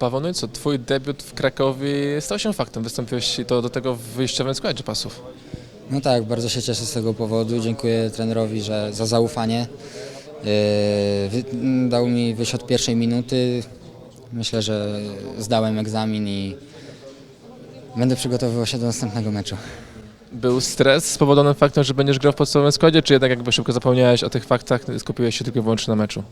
Paweł, no i co, twój debiut w Krakowie stał się faktem. Wystąpiłeś i to do tego w wyjściowym składzie pasów. No tak, bardzo się cieszę z tego powodu. Dziękuję trenerowi że, za zaufanie. Yy, wy- m, dał mi wyjść od pierwszej minuty. Myślę, że zdałem egzamin i będę przygotowywał się do następnego meczu. Był stres spowodowany faktem, że będziesz grał w podstawowym składzie, czy jednak jakby szybko zapomniałeś o tych faktach, skupiłeś się tylko i wyłącznie na meczu?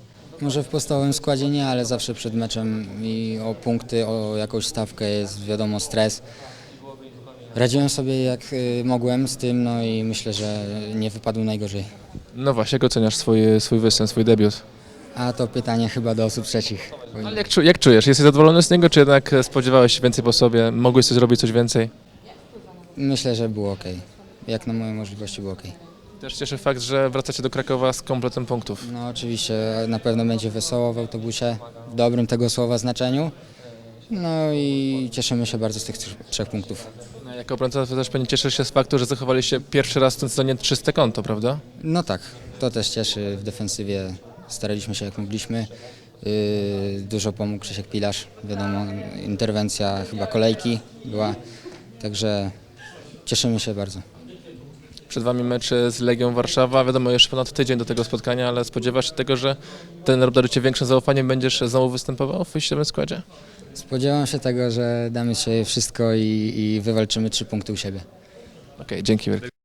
Może w podstawowym składzie nie, ale zawsze przed meczem i o punkty, o jakąś stawkę jest wiadomo stres. Radziłem sobie jak y, mogłem z tym, no i myślę, że nie wypadł najgorzej. No właśnie, jak oceniasz swój, swój występ, swój debiut? A to pytanie chyba do osób trzecich. Ale jak, czu- jak czujesz? Jesteś zadowolony z niego, czy jednak spodziewałeś się więcej po sobie? Mogłeś coś zrobić, coś więcej? Myślę, że było ok. Jak na moje możliwości było ok. Też cieszy fakt, że wracacie do Krakowa z kompletem punktów. No oczywiście na pewno będzie wesoło w autobusie, w dobrym tego słowa znaczeniu. No i cieszymy się bardzo z tych trzech- trzech punktów. No, jako obrońca też pewnie cieszysz się z faktu, że zachowaliście pierwszy raz w tym sezonie czyste konto, prawda? No tak, to też cieszy. W defensywie staraliśmy się jak mogliśmy. Yy, dużo pomógł Krzysiek Pilarz, wiadomo, interwencja chyba kolejki była, także cieszymy się bardzo. Przed Wami mecz z Legią Warszawa, wiadomo jeszcze ponad tydzień do tego spotkania, ale spodziewasz się tego, że ten rok darzy Cię większym zaufaniem, będziesz znowu występował w wyjściowym składzie? Spodziewam się tego, że damy się wszystko i, i wywalczymy trzy punkty u siebie. Okej, dzięki wielkie.